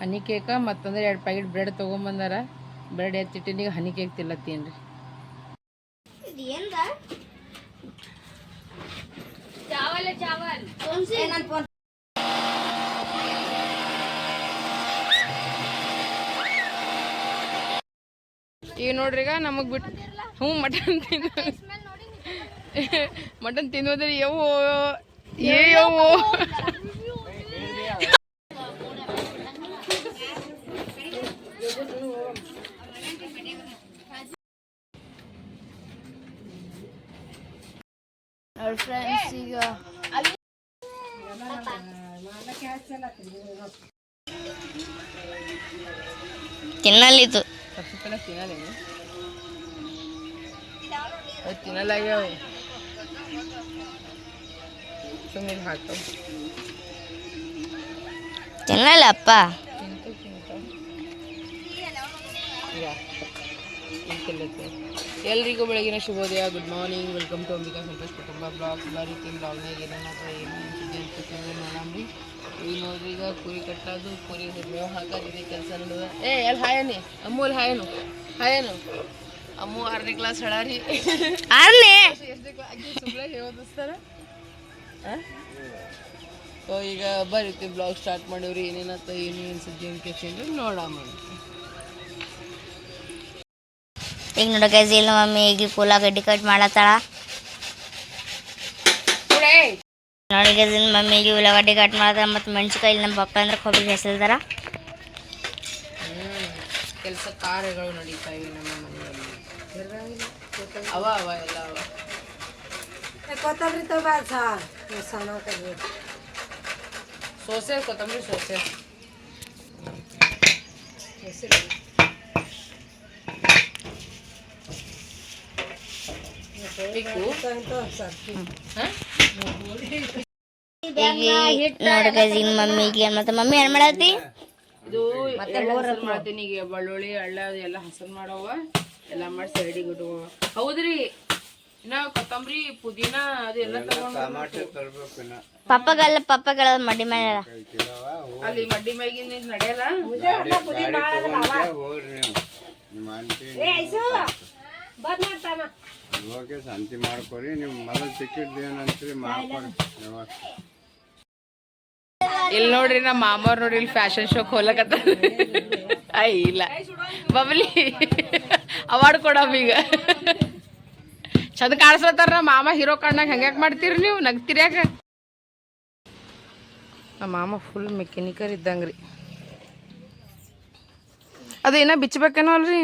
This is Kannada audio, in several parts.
ಹನಿ ಕೇಕ ಮತ್ತಂದ್ರೆ ಎರಡು ಪ್ಯಾಕೆಟ್ ಬ್ರೆಡ್ ತೊಗೊಂಬಂದಾರ. ಬ್ರೆಡ್ ಎತ್ತಿಟ್ಟಿನಿ ಈಗ ಹನಿ ಕೇಕ್ ತಿನ್ಲತ್ತೀನಿ ರೀ ಈಗ ನೋಡ್ರಿ ಈಗ ನಮಗೆ ಬಿಟ್ಟು ಹ್ಞೂ ಮಟನ್ ತಿನ್ನ ಮಟನ್ ತಿನ್ನೋದ್ರಿ ಯವ್ವೋ ಏ ಯವ್ವೋ తినలేదు తినలేదు తినలాగా తినాలప్ప తింటూ తింటూ ಎಲ್ರಿಗೂ ಬೆಳಗಿನ ಶುಭೋದಯ. Good morning welcome to Ambika Santosh ಕುಟುಂಬ ಬ್ಲಾಗ್ ಬರೀತಿ ರೀತಿ ಬ್ಲಾಗ್ನಾಗ ಏನೇನಾದ್ರು ಏನು ಸುದ್ದಿ ಅನ್ಸುತ್ತೆ ನೋಡಮ್ರಿ ಈಗ ನೋಡ್ರಿ ಈಗ ಕುರಿ ಕಟ್ಟೋದು ಕುರಿ ಮೇವು ಹಾಕೋದು ಇದೆ ಕೆಲಸ ನಡೆದ ಏ ಎಲ್ಲಿ ಹಾಯನಿ ಅಮ್ಮೂಲ್ ಹಾಯನು ಹಾಯನು ಅಮ್ಮು ಆರನೇ ಕ್ಲಾಸ್ ಹೇಳಾರಿ. ಅಲ್ಲಿ ಎಷ್ಟನೇ ಕ್ಲಾಸ್ ಸುಮ್ಮನೆ ಹೇಳೋದಿಸ್ತಾರ. ಈಗ ಬರೀತಿ ಬ್ಲಾಗ್ ಸ್ಟಾರ್ಟ್ ಮಾಡೀವ್ರಿ. ಏನೇನತ್ತ ಏನೇನು ಸುದ್ದಿ ಅಂತ ನೋಡಮ್ಮ ಈಗ ನೋಡೋ ಗೈಸ್ ಇಲ್ಲ ಮಮ್ಮಿ ಈಗ ಪೂಲ ಗಡ್ಡಿ ಕಟ್ ಮಾಡತ್ತಾಳ. ನೋಡಿ ಗೈಸ್ ಇಲ್ಲಿ ಮಮ್ಮಿ ಈಗ ಉಳ್ಳಾಗಡ್ಡಿ ಕಟ್ ಮಾಡತ್ತಾಳ ಮತ್ತು ಮೆಣಸಿಕಾಯಿ ಇಲ್ಲಿ ನಮ್ಮ ಪಪ್ಪ ಅಂದ್ರೆ ಕೊಬ್ಬರಿ ಹೆಸರಿದಾರ. ಕೆಲಸ ಕಾರ್ಯಗಳು ನಡೀತಾ ಇವೆ ನಮ್ಮ ಮನೆಯಲ್ಲಿ. ಅವ ಅವ ಎಲ್ಲ ಅವ. ಕೊತ್ತಂಬರಿ ಸೋಸೆ ಕೊತ್ತಂಬರಿ ಸೋಸೆ. ಪಿಕ್ಕು ಹಾ? ಮಮ್ಮಿಗೆ ಮತ್ತೆ ಮಮ್ಮಿ ಏನು ಮಾಡತ್ತಿ? ಇದು ಮತ್ತೆ ಹಸನ್ ಮಾಡ್ತೀನಿ ಈಗ ಬೆಳ್ಳುಳ್ಳಿ ಹಳ್ಳ ಎಲ್ಲ ಹಸನ್ ಮಾಡವ. ಎಲ್ಲ ಮಾಡಿ ಸೈಡಿ ಇಡುವ. ಹೌದ್ರಿ? ಇನ್ನ ಕೊತ್ತಂಬರಿ ಪುದೀನ ಅದೆಲ್ಲ ತಗೊಂಡು ಪಪ್ಪಗಲ್ಲ ಪಪ್ಪಗಳ ಮಡಿ ಮೇಲೆ ಅಲ್ಲಿ ಮಡ್ಡಿ ಮ್ಯಾಗಿನ ನಡೆಯಲ್ಲ? ಹೋಗಿ ಶಾಂತಿ ಮಾಡ್ಕೊರಿ ನೀವು ಮೊದಲು ಟಿಕೆಟ್ ಏನಂತೀರಿ ಮಾಡ್ಕೊರಿ. ಯಾವಾಗ? ಇಲ್ಲಿ ನೋಡ್ರಿ ನಮ್ಮ ಮಾಮವ್ರು ನೋಡ್ರಿ ಇಲ್ಲಿ ಫ್ಯಾಷನ್ ಶೋಕ್ ಹೋಲಕತ್ತ ಐ ಇಲ್ಲ. ಬಬ್ಲಿ ಅವಾರ್ಡ್ ಕೊಡಮ್ಮ ಈಗ. ಚಂದ ಕಾಣಿಸ್ಲತ್ತಾರ ನಮ್ಮ ಮಾಮ ಹೀರೋ ಕಣ್ಣಾಗ ಹೆಂಗ್ಯಾಕ್ ಮಾಡ್ತೀರಿ ನೀವು? ನಗ್ತಿರ್ಯಾಕ ನಮ್ಮ ಮಾಮ ಫುಲ್ ಮೆಕ್ಯಾನಿಕರ್ ಇದ್ದಂಗ್ರಿ. ಅದು ಏನ ಬಿಚ್ಚಬೇಕೇನೋ ಅಲ್ರಿ?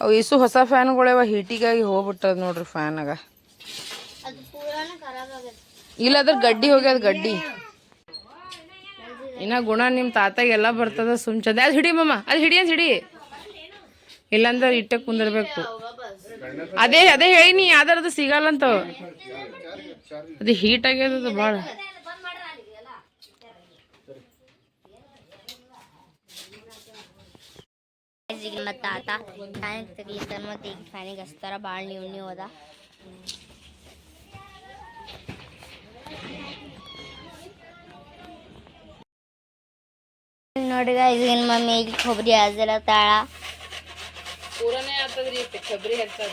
ಅವು ಇಸು ಹೊಸ ಫ್ಯಾನ್ಗಳವ, ಹೀಟಿಗಾಗಿ ಹೋಗ್ಬಿಟ್ಟದ ನೋಡ್ರಿ ಫ್ಯಾನಾಗ. ಇಲ್ಲ, ಅದ್ರ ಗಡ್ಡಿ ಹೋಗ್ಯದ ಗಡ್ಡಿ. ಇನ್ನ ಗುಣ ನಿಮ್ಮ ತಾತಾಗ ಎಲ್ಲ ಬರ್ತದ, ಸುಮ್ ಚಂದ. ಅದು ಹಿಡಿ ಮಮ್ಮ ಅದು ಹಿಡಿ ಅಂತ ಹಿಡಿ. ಇಲ್ಲಾಂದ್ರೆ ಇಟ್ಟ ಕುಂದಿರ್ಬೇಕು. ಅದೇ ಅದೇ ಹೇಳಿನಿ ಯಾವ್ದಾರದು ಸಿಗಲ್ಲ ಅಂತ ಅದು ಹೀಟ್ ಆಗ್ಯದ ಭಾಳ ಈಗ ಮತ್ತೆ ತಾತ ಫ್ಯಾನಿಗೆ ತೆಗಿತಾರ ಮತ್ತೆ ಈಗ ಫ್ಯಾನಿಗೆ ಹಚ್ತಾರ ಭಾಳ ನೀವು ನೀವು ಅದ. ನೋಡಿ ಈಗ ಮಮ್ಮಿ ಈಗ ಕೊಬ್ಬರಿ ಹಜಲ ತಾಳ. ಪೂರನೇ ಆಗ್ತದ್ರಿ ಕೊಬ್ಬರಿ ಹಚ್ಚದ.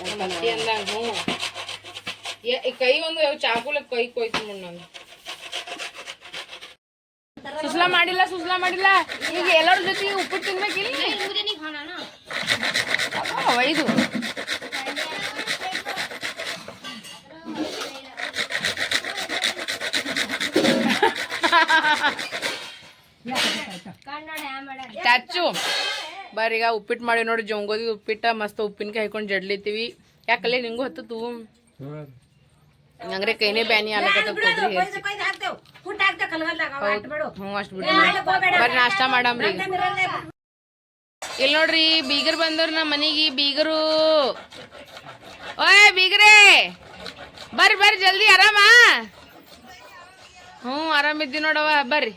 ಅಂದಂಗ ಹ್ಞೂ. ಎ- ಈ ಕೈ ಒಂದು ಚಾಕುಲ ಕೈ ಕೊಯ್ತು ಮುನ್ನ ನಾನು ಸುಸ್ಲಾ ಮಾಡಿಲ್ಲ ಸುಸ್ಲಾ ಮಾಡಿಲ್ಲ. ಈಗ ಎಲ್ಲರ ಜೊತೆ ಉಪ್ಪಿಟ್ಟು ತಿನ್ಬೇಕಿಲ್ಲ ಒಯ್ದು. ಚಾಚು ಬರ್ರಿ ಈಗ ಉಪ್ಪಿಟ್ಟು ಮಾಡಿ ನೋಡಿ ಜೊಂಗೋದಿ ಉಪ್ಪಿಟ್ಟ ಮಸ್ತ್ ಉಪ್ಪಿನಕಾಯಿ ಹಾಕೊಂಡು ಜಡ್ಲಿತ್ತೀವಿ. ಯಾಕಲ್ಲೇ ನಿಂಗೂ ಹತ್ತು ಹಂಗ್ರೆ ಕೈನೇ ಬ್ಯಾನಿ ಆಗ್ಲಕತ್ತ ಕೊಬ್ಬರಿ ಹ್ಞೂ ಅಷ್ಟು ಬಿಡಿ. ಬರ್ರಿ ನಾಷ್ಟ ಮಾಡಮ್ರಿ ಇಲ್ಲಿ ನೋಡ್ರಿ ಬೀಗರ್ ಬಂದವ್ರು ನಮ್ಮ ಮನೆಗೆ ಬೀಗರು. ಓಯ್ ಬೀಗರೇ. ಬರ್ರಿ ಬರ್ರಿ ಜಲ್ದಿ ಆರಾಮ. ಹ್ಞೂ ಆರಾಮಿದ್ದಿ ನೋಡವ ಬರ್ರಿ.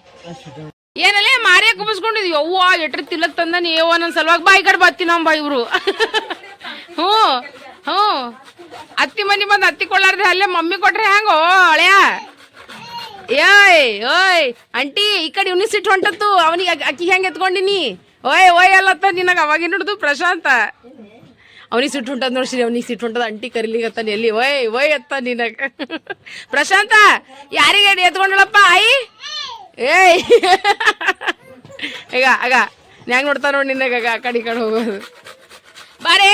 ಏನಲ್ಲ ಮಾರಿಯ ಕುಬಿಸ್ಕೊಂಡಿದ್ವಿ. ಅವ್ವ ಎಟ್ರ ತಿಲ್ಲಕ್ ತಂದ ನೀವು ನನ್ನ ಸಲುವಾಗಿ ಬಾಯ್ ಕಡೆ ಬತ್ತಿ ನಮ್ಮ ಬಾ ಇವರು. ಹ್ಞೂ ಹ್ಞೂ. ಅತ್ತಿ ಮನಿ ಬಂದು ಅತ್ತಿ ಕೊಳ್ಳಾರ್ದೆ ಅಲ್ಲೇ ಮಮ್ಮಿ ಕೊಟ್ರೆ ಹೆಂಗೋ, ಹಳೆಯ? ಏಯ್, ಓಯ್ ಅಂಟಿ ಈ ಕಡೆ ಇವ್ನಿ ಸಿಟ್ಟು ಹೊಂಟತ್ತು ಅವನಿಗೆ ಅಕ್ಕಿ ಹೆಂಗೆ ಎತ್ಕೊಂಡಿನಿ ಓಯ್ ಓಯ್ ಅಲ್ಲತ್ತ ನಿನಗೆ ಅವಾಗಿನ ಹಿಡ್ದು ಪ್ರಶಾಂತ. ಅವನಿಗೆ ಸಿಟ್ಟು ಹೊಂಟದ ನೋಡ್ಸಿ ಅವನಿಗೆ ಸಿಟ್ಟು ಹೊಂಟದ ಅಂಟಿ ಕರಿಲಿಗತ್ತಾನ ಎಲ್ಲಿ? ಓಯ್ ಓಯ್ ಅತ್ತ ನಿನಗ. ಪ್ರಶಾಂತ, ಯಾರಿಗೆ ಎತ್ಕೊಂಡಳಪ್ಪ, ಐ? ಏಯ್. ಈಗ ಆಗ ಹೆಂಗ್ ನೋಡ್ತಾ ನೋಡಿ ನಿನಗ ಆ ಕಡೆ ಈ ಕಡೆ ಹೋಗೋದು. ಬಾರೇ,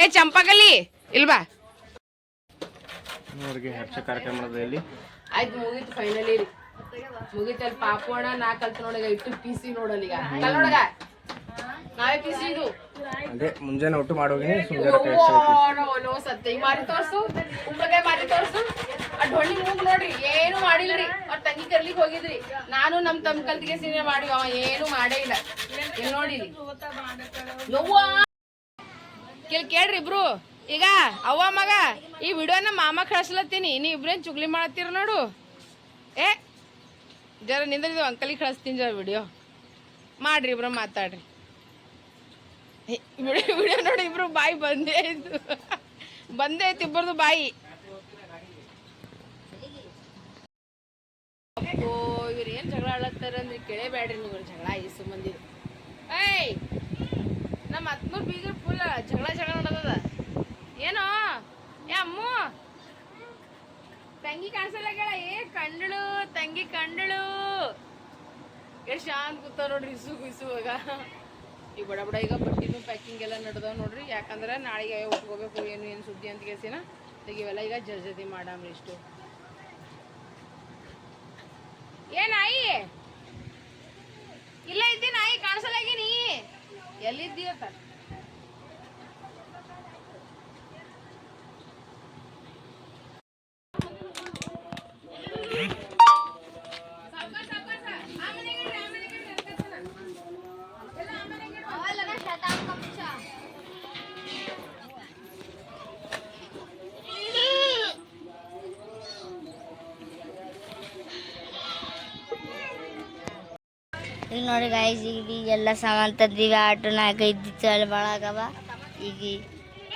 ಏ, ಚಂಪಕಲಿ, ಇಲ್ವಾ? ಅವ್ರಿಗೆ ಹರ್ಷ ಕಾರ್ಯಕ್ರಮದಲ್ಲಿ. ಆಯ್ತು ಮುಗೀತು ಫೈನಲಿ ಮುಗೀತು ಅಲ್ಲಿ ಪಾಪೋಣ ನಾ ಕಲ್ತು ನೋಡಗ ಇಟ್ಟು ಪಿ ಸಿ ನೋಡಲ್ಲ ಈಗ. ಕಲ್ ನೋಡಗ? ನಾವೇ ಪಿ ಸಿ ಇದು ಅದೇ ಮುಂಜಾನೆ ಒಟ್ಟು ಮಾಡೋಗಿ ನೋ ಮಾರಿ ತೋರ್ಸು ಕುಂಬಳಕಾಯಿ ಮಾರಿ ತೋರ್ಸು. ಆ ಡೊಳ್ಳಿ ಮೂಗ್ ನೋಡ್ರಿ ಏನು ಮಾಡಿಲ್ರಿ ಅವ್ರ ತಂಗಿ ಕರ್ಲಿಕ್ ಹೋಗಿದ್ರಿ. ನಾನು ನಮ್ ತಮ್ಮ ಕಲ್ತಿಗೆ ಸಿನಿಮಾ ಮಾಡಿ ಅವ ಏನು ಮಾಡೇ ಇಲ್ಲ. ಇಲ್ಲಿ ನೋಡಿ. ಯವ್ವಾ! ಕೇಳ್ ಕೇಳ್ರಿ ಇಬ್ರು. ಈಗ ಅವ್ವ ಮಗ ಈ ವಿಡಿಯೋನ ಮಾಮ ಕಳಿಸ್ಲತ್ತೀನಿ ನೀ ಇಬ್ರೇನು ಚುಗ್ಲಿ ಮಾಡತ್ತೀರ ನೋಡು. ಏ ಜರ ನಿಂದ್ರಿದ್ದು ಅಂಕಲಿಗೆ ಕಳಿಸ್ತೀನಿ ಜರ ವಿಡಿಯೋ. ಮಾಡ್ರಿ ಇಬ್ರು ಮಾತಾಡ್ರಿ. ವಿಡಿಯೋ ನೋಡಿ ಇಬ್ರು ಬಾಯಿ ಬಂದೇ ಆಯ್ತು ಬಂದೇ ಐತಿ ಇಬ್ಬರದು ಬಾಯಿ. ಅಪ್ಪೋ ಇವ್ರು ಏನ್ ಜಗಳ ಆಡತ್ತಾರ ಅಂದ್ರೆ ಕೇಳೇಬೇಡ್ರಿ ನೀವು ಜಗಳ ಇಸು ಮಂದಿ ಏಯ್ ನಮ್ಮ ಹತ್ಮೂರ್ ಬೀಗರ್ ಫುಲ್ ಜಗಳ ಜಗಳ ನಡೆದದ. ಏನೋ? ಏ ಅಮ್ಮು. ತಂಗಿ ಕಾಣಿಸಲ್ಲಾಗ್ಯಾಳ ಏ ಕಂಡಳು, ತಂಗಿ ಕಂಡಳು. ಎಷ್ಟು ಶಾಂತ ಕೂತ ನೋಡ್ರಿ, ಇಸು ಇಸುವಾಗ ಈ ಬಡ ಬಡ ಈಗ ಬಟ್ಟಿನೂ ಪ್ಯಾಕಿಂಗ್ ಎಲ್ಲ ನಡೆದವ ನೋಡ್ರಿ. ಯಾಕಂದ್ರೆ ನಾಳೆಗೆ ಉಟ್ಕೋಬೇಕು ಏನು ಏನು ಸುದ್ದಿ ಅಂತ ಕೇಸಿನ ತೆಗಿವೆಲ್ಲ ಈಗ ಜಲ್ದಿ ಮಾಡಮ್ರಿ ಇಷ್ಟು. ಆಯಿ ಇಲ್ಲ ಇದ್ದೀನಿ ನಾಯಿ ಕಾಣಿಸಲಾಗಿನಿ ಎಲ್ಲಿದ್ದೀಯ ಈಗ ನೋಡಿ ಗಾಯ್ಸ್ ಈಗ ಎಲ್ಲ ಸಾಮಾನು ತಂದೀವಿ ಆಟೋ ನಾಲ್ಕೈದು ಚಲ್ ಭಾಳ ಆಗವ ಈಗ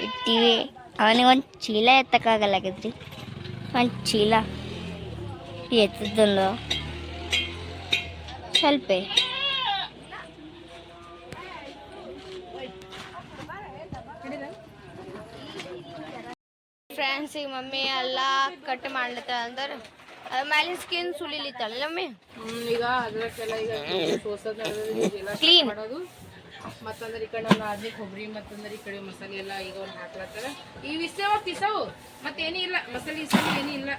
ಇಟ್ಟಿವಿ. ಅವನಿಗೆ ಒಂದು ಚೀಲ ಎತ್ತಕ್ಕಾಗಲ್ಲಾಗೈತ್ರಿ ಒಂದು ಚೀಲ ಎತ್ತದಲ್ಲ ಸ್ವಲ್ಪ. ಫ್ರೆಂಡ್ಸ್ ಮಮ್ಮಿ ಎಲ್ಲ ಕಟ್ ಮಾಡ್ಲತ್ತ ಅದ್ರ ಮ್ಯಾಲಿನ ಸ್ಕಿನ್ ಸುಲಿಲಿತ್ತಲ್ಲ ಮಮ್ಮಿ ಈಗ ಅದಕ್ಕೆಲ್ಲ ಈಗ ಸೋಸೋದು ಕ್ಲೀನ್. ಮಾಡೋದು. ಮತ್ತಂದ್ರೆ ಈ ಕಡೆ ಒಂದು ಅದ್ನಿ ಕೊಬ್ಬರಿ ಮತ್ತಂದ್ರೆ ಈ ಕಡೆ ಮಸಾಲೆ ಎಲ್ಲ ಈಗ ಒಂದು ಹಾಕ್ಲತ್ತಾರ. ಈ ವಿಷಯವ ಪಿಸವು ಮತ್ತೇನೂ ಇಲ್ಲ. ಮಸಾಲೆ ಇಸವು ಏನೂ ಇಲ್ಲ.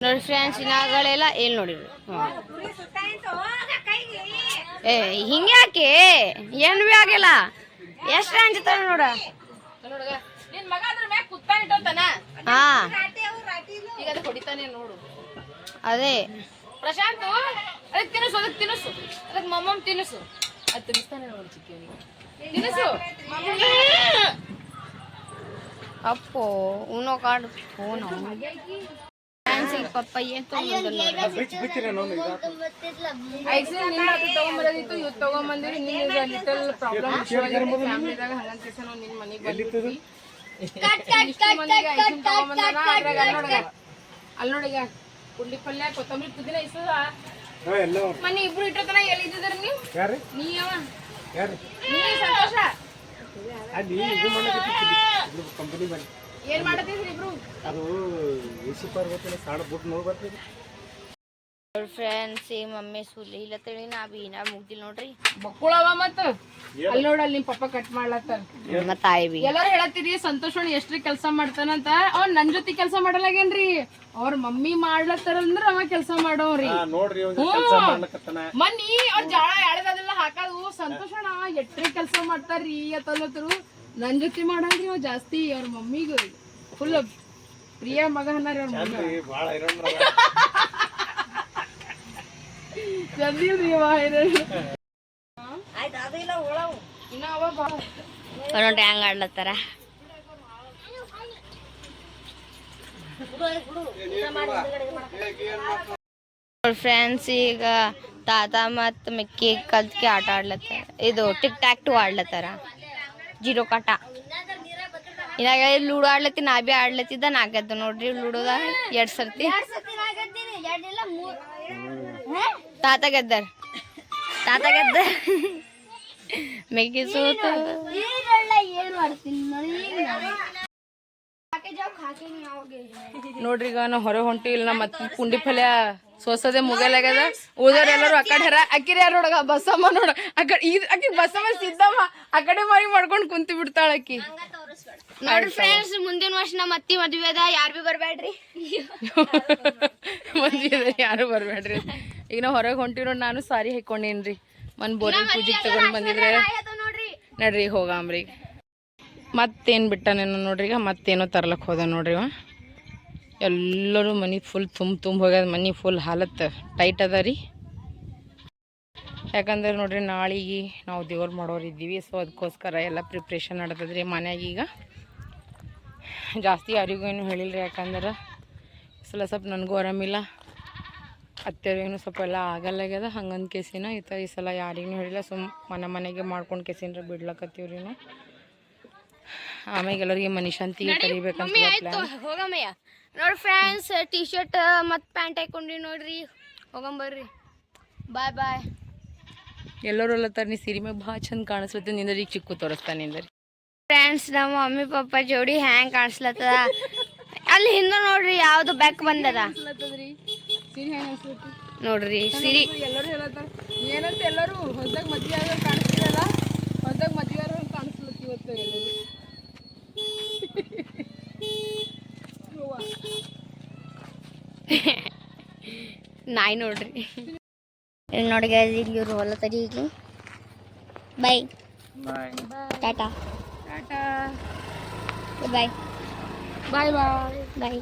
ನೋಡಿ ಫ್ರೆಂಡ್ಸ್ ಇನ್ನಾಗಳೆಲ್ಲ ಏನ್ ನೋಡಿರಿ ಏ ಹಿಂಗ್ಯಾಕೆ? ಏನು ಭೀ ಆಗಿಲ್ಲ? ಎಷ್ಟು ಹಂಚ್ತಾರೆ ನೋಡ. ನಿನ್ ಮಗ ಅದ್ರ ಮ್ಯಾಗ ಕುತ್ತಾನ ಇಟ್ಟೋತಾನ ಹಾ. ಈಗ ಅದು ಹೊಡಿತಾನೆ ನೋಡು. ಅದೇ. ಪ್ರಶಾಂತ್ ಅದಕ್ಕೆ ತಿನ್ನಿಸು ಅದಕ್ಕೆ ತಿನ್ನಿಸು. ಅದಕ್ಕೆ ಮಮ್ಮಮ್ ತಿನ್ನಿಸು. ಅದು ತಿನ್ನಿಸ್ತಾನೆ ನೋಡು ಚಿಕ್ಕವನಿಗೆ ತಿನ್ನಿಸು. ಅಪ್ಪೋ ಉನೋ ಕಾಡು ಫೋನ್ ಫ್ರೆಂಡ್ಸ್ ಪಪ್ಪಾಯಿ ತಗೊಂಬರೋದಿತ್ತು ಇವ್ ತಗೊಂಬಂದಿರಿ ನಿನ್ನ ಲಿಟಲ್ ಪ್ರಾಬ್ಲಮ್ ಫ್ಯಾಮಿಲಿದಾಗ ಹಂಗಂತ ನಾವು ನಿನ್ನ ಮನೆಗೆ ಬಂದಿರ್ತೀವಿ ಅಲ್ಲಿ ನೋಡಗ ಪುಂಡಿ ಪಲ್ಯ ಕೊತ್ತಂಬರಿ ಪುದಿನ ಇಸದ ಮನೆ ಇಬ್ರು ಇಟ್ಟತನ ಎಲ್ಲಿ ಇದ್ದಿದ್ರಿ ನೀವು ನೀ ಅವ ನೀ ಸಂತೋಷ ಕಂಪನಿ ಬನ್ನಿ ಏನ್ ಮಾಡತ್ತಿದ್ರಿ ಇಬ್ರು? ಅದು ಎ ಸಿ ಸಾಡ ಬುಟ್ ನೋಡಿ ಬರ್ತದೆ ಫ್ರೆಂಡ್ಸ್ ಈಗ ಮಮ್ಮಿ ಸುಲಿ ಇಲ್ಲತ್ತೇಳಿ ನಾ ಬಿ ನಾ ಮುಗ್ದಿಲ್ ನೋಡ್ರಿ. ಬಕ್ಕುಳವ ಮತ್ತ? ಅಲ್ಲಿ ನೋಡ ಅಲ್ಲಿ ನಿಮ್ ಪಪ್ಪ ಕಟ್ ಮಾಡ್ಲತ್ತಾರ ನಮ್ಮ ತಾಯಿ ಬಿ. ಎಲ್ಲರೂ ಹೇಳತ್ತೀರಿ ಸಂತೋಷ್ ಎಷ್ಟ್ರಿ ಕೆಲಸ ಮಾಡ್ತಾನಂತ. ಅವ್ ನನ್ ಜೊತೆ ಕೆಲಸ ಮಾಡಲಾಗೇನ್ರಿ ಅವ್ರ ಮಮ್ಮಿ ಮಾಡ್ಲತ್ತಾರ ಅಂದ್ರ ಅವ ಕೆಲಸ ಮಾಡೋರಿ ನೋಡ್ರಿ ಒಂದು ಕೆಲಸ ಮಾಡ್ಲಕತ್ತಾನ. ಮನ್ನಿ ಅವ್ರ ಜಾಳ ಎಳ್ದಲ್ಲ ಹಾಕೋದು. ಸಂತೋಷಣ ಎಷ್ಟ್ರಿ ಕೆಲಸ ಮಾಡ್ತಾರ್ರಿ ಅತ್ತಲ್ಲತ್ತರು ನನ್ ಜೊತೆ ಮಾಡಲ್ರಿ ಅವ್ ಜಾಸ್ತಿ ಅವ್ರ ಮಮ್ಮಿಗೂ ಫುಲ್ ಪ್ರಿಯ ಮಗ ಹನ್ನಾರಿ ಅವ್ರ ಮಗ. ಜಲ್ದಿ ರೀ ಅವ ಹೈರಾಣ. ಇನ್ನ ಅವ ಬಾ. ನೋಡಿ ಹೆಂಗ್ ಆಡ್ಲತ್ತಾರ. ಫ್ರೆಂಡ್ಸ್ ಈಗ ತಾತ ಮತ್ತು ಮಿಕ್ಕಿ ಕಲ್ತ್ಕೆ ಆಟ ಆಡ್ಲತ್ತಾರ. ಇದು ಟಿಕ್ ಟ್ಯಾಕ್ ಟು ಆಡ್ಲತ್ತಾರ. ಜೀರೋ ಕಾಟ. ಇನ್ನಾಗ ಲೂಡೋ ಆಡ್ಲತ್ತಿ ನಾ ಬಿ ಆಡ್ಲತ್ತಿದ್ದ ನಾ ಗೆದ್ದ ನೋಡ್ರಿ ಲೂಡೋದ ಎರಡ್ ಸರ್ತಿ. ತಾತ ಗೆದ್ದರ್. ತಾತ ಗೆದ್ದ ಮೆಗ್ಗೆ ಸೋತು ನೋಡ್ರಿ ಈಗ ನಾವು ಹೊರ ಹೊಂಟಿ ಇಲ್ಲ ನಮ್ಮ ಪುಂಡಿ ಪಲ್ಯ ಸೋಸದೆ ಮುಗಲಾಗ್ಯದ ಉಳ್ದವ್ರ ಎಲ್ಲರೂ ಆ ಕಡೆ ಹರ ಅಕ್ಕಿರಿ ಯಾರು ನೋಡಗ ಬಸಮ್ಮ ನೋಡ. ಆ ಕಡೆ ಇದು ಅಕ್ಕಿ ಬಸಮ್ಮ ಸಿದ್ದಮ್ಮ ಆ ಕಡೆ ಮರಿ ಮಾಡ್ಕೊಂಡು ಕುಂತಿ ಬಿಡ್ತಾಳ ಅಕ್ಕಿ. ನೋಡ್ರಿ ಫ್ರೆಂಡ್ಸ್ ಮುಂದಿನ ವರ್ಷ ನಮ್ಮ ಅತ್ತಿ ಮದ್ವೆ ಅದ ಯಾರು ಬಿ ಬರಬೇಡ್ರಿ ಮದ್ವೆ ಯಾರು ಬರಬೇಡ್ರಿ ಈಗ ನಾವು ಹೊರಗೆ ಹೊಂಟಿವಿ ನೋಡಿ ನಾನು ಸಾರಿ ಹಾಕೊಂಡೇನ್ರಿ. ಮನ್ ಬೋರಿನ ಪೂಜೆಗೆ ತಗೊಂಡ್ ಬಂದಿದ್ರೆ ನಡ್ರಿ ಹೋಗಾಮ್ರಿ. ಮತ್ತೇನು ಬಿಟ್ಟಾನೇನೋ ನೋಡ್ರಿ, ಈಗ ಮತ್ತೇನೋ ತರ್ಲಕ್ಕೆ ಹೋದ ನೋಡ್ರಿ ಇವ. ಎಲ್ಲರೂ ಮನೆ ಫುಲ್ ತುಂಬ ತುಂಬ ಹೋಗ್ಯದ, ಮನೆ ಫುಲ್ ಹಾಲತ್ ಟೈಟ್ ಅದ ರೀ. ಯಾಕಂದ್ರೆ ನೋಡ್ರಿ, ನಾಳೆಗೆ ನಾವು ದೇವ್ರು ಮಾಡೋರು ಇದ್ದೀವಿ ಸೊ ಅದಕ್ಕೋಸ್ಕರ ಎಲ್ಲ ಪ್ರಿಪ್ರೇಷನ್ ನಡ್ತದ್ರಿ ಮನೆಯಾಗ ಈಗ. ಜಾಸ್ತಿ ಯಾರಿಗೂ ಏನು ಹೇಳಿಲ್ಲ ರೀ ಯಾಕಂದ್ರೆ ಸಲ ಸ್ವಲ್ಪ ನನಗೂ ಆರಾಮಿಲ್ಲ. ಅತ್ತೆಯವ್ರಿಗೂ ಸ್ವಲ್ಪ ಎಲ್ಲ ಆಗಲ್ಲಾಗ್ಯದ ಹಂಗಂದು ಕೇಸಿನ ಈ ಥರ ಈ ಸಲ ಯಾರಿಗೂ ಹೇಳಿಲ್ಲ, ಸುಮ್ ಮನೆ ಮನೆಗೆ ಮಾಡ್ಕೊಂಡು ಕೇಸಿನ ಬಿಡ್ಲಕತ್ತೀವ್ರಿ ನಾವು ಆಮೇಲೆ ಎಲ್ಲರಿಗೆ ಮನಿಶಾಂತಿ ಕರಿಬೇಕಂತ ಪ್ಲಾನ್ ಹೋಗಮ್ಮಯ್ಯ. ನೋಡ್ರಿ ಫ್ರೆಂಡ್ಸ್ ಟಿ ಶರ್ಟ್ ಮತ್ತು ಪ್ಯಾಂಟ್ ಹಾಕೊಂಡ್ರಿ ನೋಡ್ರಿ. ಹೋಗಂಬರ್ರಿ ಬಾಯ್ ಬಾಯ್ ಎಲ್ಲರೂ ಅಲ್ಲತ್ತಾರ ನೀ ಸೀರೆ ಮ್ಯಾಗ ಭಾಳ ಚಂದ ಕಾಣಿಸ್ಲತ್ತ ನಿಂದ್ರಿ ಚಿಕ್ಕು ತೋರಿಸ್ತಾನೆ ನಿಂದ್ರಿ. ಫ್ರೆಂಡ್ಸ್ ನಮ್ಮ ಮಮ್ಮಿ ಪಪ್ಪ ಜೋಡಿ ಹ್ಯಾಂಗ್ ಕಾಣಿಸ್ಲತ್ತದ. ಅಲ್ಲಿ ಹಿಂದೆ ನೋಡ್ರಿ ಯಾವ್ದು ಬ್ಯಾಕ್ ಬಂದದ. ನೋಡ್ರಿ ಸಿರಿ. ಎಲ್ಲರೂ ಹೇಳತ್ತಾರ. ಏನಂತ ಎಲ್ಲರೂ ಹೊಸದಾಗ ಮದ್ವೆ ಆಗೋರು ಕಾಣಿಸ್ತಿರಲ್ಲ? ಹೊಸದಾಗ ಮದ್ವೆ ಆಗೋರು ಕಾಣಿಸ್ಲತ್ತಿ ಇವತ್ತು ಎಲ್ಲರೂ. ನಾಯಿ ನೋಡ್ರಿ. ಇಲ್ಲಿ ನೋಡಿ ಗೈಸ್ ಇಲ್ಲಿ ಇವರು ಹೊಲ ತರಿ ಈಗ bye bye tata tata bye bye bye bye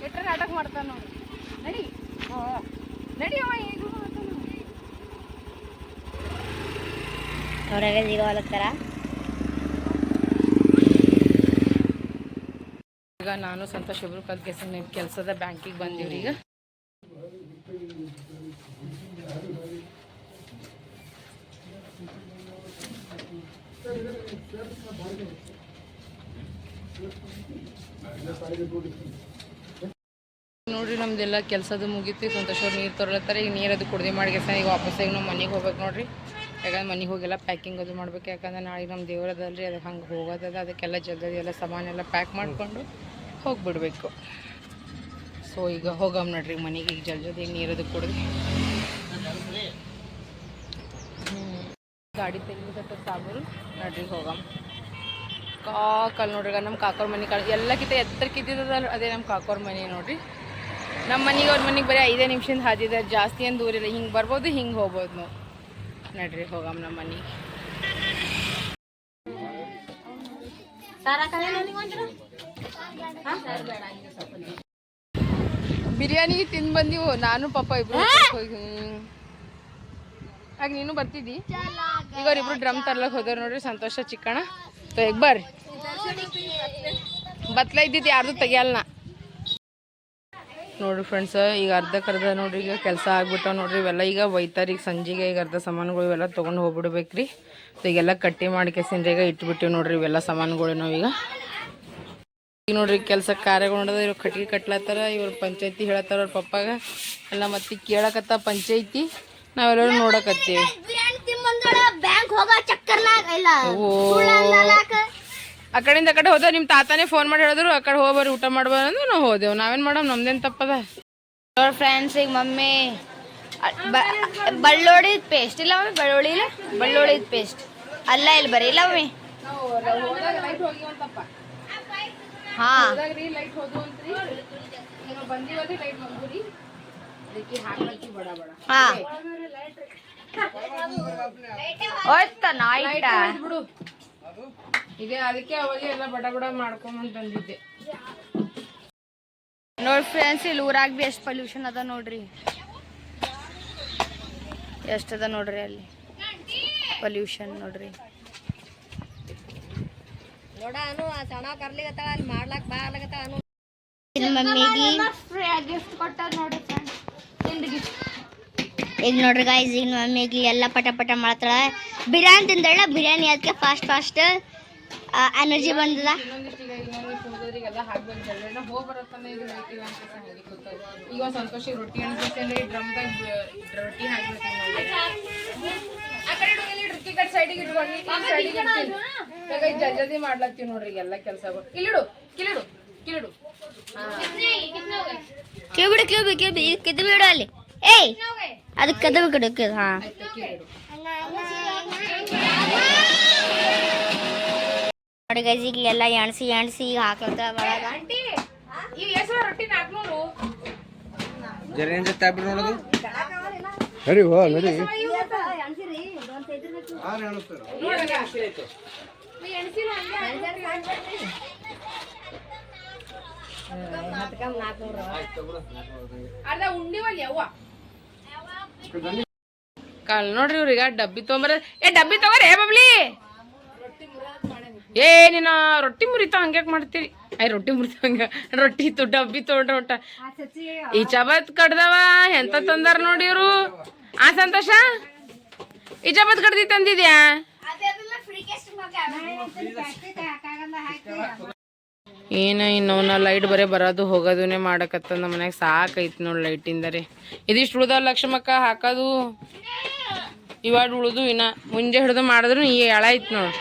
ಎಟ್ರ ನಾಟಕ ಮಾಡ್ತಾನ ನೋಡಿ. ನಡಿ. ಹಾ. ನಡಿ ಅವ ಇದು ಮಾಡ್ತಾನ. ಹೊರಗೆ ಈಗ ಹೊಲತ್ತಾರ ಈಗ ನಾನು ಸಂತೋಷ್ ಇಬ್ರು ಕಲ್ಕೆಸ ಕೆಲಸದ ಬ್ಯಾಂಕಿಗೆ ಬಂದಿವ್ರಿ ಈಗ. ನೋಡ್ರಿ ನಮ್ದೆಲ್ಲ ಕೆಲಸದ ಮುಗೀತು ಸಂತೋಷ ಅವ್ರು ನೀರು ತರಲತ್ತಾರೆ, ಈಗ ನೀರು ಅದು ಕುಡ್ದೆ ಮಾಡಿ ಈಗ ವಾಪಸ್ ಈಗ ನಾವು ಮನೆಗೆ ಹೋಗ್ಬೇಕು ನೋಡ್ರಿ. ಯಾಕಂದ್ರೆ ಮನೆಗೆ ಹೋಗೆಲ್ಲ ಪ್ಯಾಕಿಂಗ್ ಅದು ಮಾಡ್ಬೇಕು, ಯಾಕಂದ್ರೆ ನಾಳೆ ನಮ್ಮ ದೇವರದಲ್ರಿ ಅದು ಹಂಗೆ ಹೋಗೋದದ ಅದಕ್ಕೆಲ್ಲ ಜಲ್ದಿ ಎಲ್ಲ ಸಾಮಾನೆಲ್ಲ ಪ್ಯಾಕ್ ಮಾಡಿಕೊಂಡು. ಹೋಗ್ಬಿಡ್ಬೇಕು. ಸೊ ಈಗ ಹೋಗಮ್ ನೋಡ್ರಿ ಮನೆಗೆ, ಈಗ ಜಲ್ ಜಲ್ದಿ ನೀರದು ಕುಡಿದು. ಹ್ಮ್. ಗಾಡಿ ತೆಗಿಲಿಕತ್ತ ಸಾಬರು ನಡ್ರಿ ಹೋಗಮ್. ಕಾಕಲ್ ನೋಡ್ರಿ ನಮ್ಮ ಕಾಕೋರ್ ಮನೆ ಕಾಣ ಎಲ್ಲಕ್ಕಿಂತ ಎತ್ತರಕ್ಕಿದ್ದದಲ್ಲ ಅದೇ ನಮ್ಮ ಕಾಕೋರ್ ಮನೆ ನೋಡ್ರಿ. ನಮ್ಮ ಮನೆಗೆ, ಅವ್ರ ಮನೆಗೆ ಬರೀ ಐದೇ ನಿಮಿಷದಿಂದ ಹಾದಿದೆ, ಜಾಸ್ತಿ ಏನು ದೂರ ಇಲ್ಲ. ಹಿಂಗೆ ಬರ್ಬೋದು, ಹಿಂಗೆ ಹೋಗ್ಬೋದು ನಾವು. ನಡ್ರಿ ಹೋಗಮ್ ನಮ್ಮ ಮನೆಗೆ. ಬಿರಿಯಾನಿ ತಿಂದು ಬಂದಿವು ನಾನು ಪಾಪ ಇಬ್ರು ಹೋಗಿ ಆಗ ನೀನು ಬರ್ತಿದ್ದಿ? ಈಗ ಅವ್ರಿಬ್ರು ಡ್ರಮ್ ತರ್ಲಕ್ ಹೋದ್ರ ನೋಡ್ರಿ ಸಂತೋಷ ಚಿಕ್ಕಣ ಈಗ ಬರ್ರಿ. ಬತ್ಲ ಇದ್ದಿದ್ದು ಯಾರ್ದು ತೆಗಿಯಲ್ಲ ನೋಡ್ರಿ ಫ್ರೆಂಡ್ಸ್ ಈಗ ಅರ್ಧಕ್ಕರ್ಧ ನೋಡ್ರಿ ಈಗ ಕೆಲಸ ಆಗ್ಬಿಟ್ಟಾವ ನೋಡ್ರಿ ಇವೆಲ್ಲ ಈಗ ಒಯ್ತಾರ ಈಗ ಸಂಜೆಗೆ ಈಗ ಅರ್ಧ ಸಾಮಾನುಗಳು ಇವೆಲ್ಲ ತೊಗೊಂಡು ಹೋಗ್ಬಿಡ್ಬೇಕ್ರಿ. ಸೊ ಈಗೆಲ್ಲ ಕಟ್ಟಿ ಮಾಡಿ ಕೆಸಿಂದ ಈಗ ಇಟ್ಬಿಟ್ಟಿವಿ ನೋಡ್ರಿ ಇವೆಲ್ಲ ಸಾಮಾನುಗಳು ನಾವೀಗ. ಈಗ ನೋಡ್ರಿ ಕೆಲಸ ಕಾರ್ಯಗಳು ನೋಡಿದ್ರೆ ಇವ್ರು ಕಟ್ಗೆ ಕಟ್ಲತ್ತಾರ ಇವ್ರು ಪಂಚಾಯತಿ ಹೇಳತ್ತಾರ ಅವ್ರ ಪಪ್ಪಾಗ. ಎಲ್ಲ ಮತ್ತೆ ಕೇಳಕತ್ತ ಪಂಚಾಯತಿ ನಾವೆಲ್ಲರೂ ನೋಡಕತ್ತೀವಿ. ಆ ಕಡೆಯಿಂದ ಆ ಕಡೆ ಹೋದ ನಿಮ್ಮ ತಾತಾನೇ ಫೋನ್ ಮಾಡಿ ಹೇಳಿದ್ರು ಆ ಕಡೆ ಹೋಗ್ಬರ್ರಿ ಊಟ ಮಾಡ್ಬಾರ ಅಂದ್ರೆ ನಾವು ಹೋದೆವು. ನಾವೇನು ಮಾಡಮ್ ನಮ್ದೇನು ತಪ್ಪದ? ನೋಡ್ ಫ್ರೆಂಡ್ಸ್ ಈಗ ಮಮ್ಮಿ ಅ- ಬ- ಬಳ್ಳೊಳ್ಳಿದ್ ಪೇಸ್ಟ್ ಇಲ್ಲ ಮಮ್ಮಿ ಬಳ್ಳೋಳಿ ಇಲ್ಲ? ಪೇಸ್ಟ್ ಅಲ್ಲ ಇಲ್ಲಿ ಬರೀ ಇಲ್ಲ ಮಮ್ಮಿ? ಹಾ. ಲೈಟ್ ಅಂತ್ರಿ ಬಂದೀವಲ್ರಿ ಲೈಟ್ ಅದಕ್ಕೆ ಬಡ ಬಡ. ಹಾ. ಹೋಯ್ತ ನಾಯ್ಟ ಲೈಟ್ ಬಿಡು ಇದೆ ಅದಕ್ಕೆ ಅವಾಗ ಎಲ್ಲ ಬಡ ಬಡ ಮಾಡ್ಕೊಂಬಂದು ತಂದಿದ್ದೆ ನೋಡ್ ಫ್ರೆಂಡ್ಸ್ ಇಲ್ಲಿ ಊರಾಗ ಬಿ ಎಷ್ಟು ಪೊಲ್ಯೂಷನ್ ಅದ ನೋಡ್ರಿ. ಎಷ್ಟು ಅದ ನೋಡ್ರಿ ಅಲ್ಲಿ. ಪೊಲ್ಯೂಷನ್ ನೋಡ್ರಿ. ಮಮ್ಮಿಗೆ ಗಿಫ್ಟ್ ಕೊಟ್ಟಾರ ನೋಡಿ ಫ್ರೆಂಡ್ಸ್ ಗಿಫ್ಟ್ ಈಗ ನೋಡ್ರಿ ಗಾಯ್ಸ್ ಈಗ ಮಮ್ಮಿ ಈಗ ಎಲ್ಲ ಪಟ ಪಟ ಮಾಡ್ತಾಳ. ಬಿರಿಯಾನಿ ತಿಂದಳ ಬಿರಿಯಾನಿ ಅದಕ್ಕೆ ಫಾಸ್ಟ್ ಫಾಸ್ಟ್ ಎನರ್ಜಿ ಬಂದದ. ಈಗ ಸಂತೋಷಿಗೆ ರೊಟ್ಟಿ ಅನ್ಸುತ್ತೆ ಡ್ರಮ್ದಾಗ ರೊಟ್ಟಿ ಹಾಕ್ಬೇಕು ಕಡೆ ಕಡೆ ಸೈಡಿಗೆ ಇಟ್ಕೊಂಡು ಜಲ್ದಿ ಮಾಡ್ಲತ್ತೀವಿ ನೋಡ್ರಿ ಎಲ್ಲ ಕೆಲಸಗಳು. ಇಲ್ಲಿಡು ಕಿಲಿಡು ಕಿಲಿಡು ಬಿಡು ಕ್ಯೂ ಕಿದ್ದು ಬಿಡು ಅಲ್ಲಿ. ಏಯ್! ಅದಕ್ಕೆ ಕದ್ದು ಬಿಡು ಕ್ಯೂ ಹಾ. ನೋಡಿ ಗೈಸ್ ಈಗ ಎಲ್ಲ ಎಣ್ಸಿ ಎಣ್ಸಿ ಈಗ ಹಾಕ್ಲತ್ತ ಆಂಟಿ ಈ ಹೆಸರು ರೊಟ್ಟಿ ನಾಲ್ಕುನೂರು ಜರೇಂದ್ರ ನೋಡೋದು? ಸರಿ ಹೋ ನಡಿ. ಕಾಲ್ ನೋಡ್ರಿ ಇವ್ರೀಗ ಡಬ್ಬಿ ತೊಗೊಂಬರ ಏ ಡಬ್ಬಿ ತಗೋರಿ ಏ ಬಬ್ಲಿ. ಏ ನಿನ್ನ ರೊಟ್ಟಿ ಮುರಿತ ಹಂಗ್ಯಾಕ್ ಮಾಡ್ತೀರಿ? ಐ ರೊಟ್ಟಿ ಮುರಿತ ಹಂಗ. ರೊಟ್ಟಿ ತು ಡಬ್ಬಿ ತೊಗೊಂಡ್ರ ಒಟ್ಟ. ಈ ಚಬತ್ ಕಡ್ದವ ಎಂತ ತಂದಾರ ನೋಡಿ ಇವ್ರು? ಆ ಸಂತೋಷ? ಈ ಚಬತ್ ಕಡ್ದಿ ತಂದಿದ್ಯಾ? ಏನ ಇನ್ನವನ ಲೈಟ್ ಬರೇ ಬರೋದು ಹೋಗೋದನ್ನೇ ಮಾಡಕತ್ತ ನಮ್ಮ ಮನ್ಯಾಗ ಸಾಕೈತಿ ನೋಡಿ ಲೈಟಿಂದರೆ ಇದಿಷ್ಟು ಉಳ್ದ ಲಕ್ಷ್ಮಕ್ಕ ಹಾಕೋದು? ಇವಾಡ್ ಉಳ್ದು ಇನ್ನ ಮುಂಜೆ ಹಿಡಿದು ಮಾಡಿದ್ರು ಈ ಎಳ ಐತಿ ನೋಡು.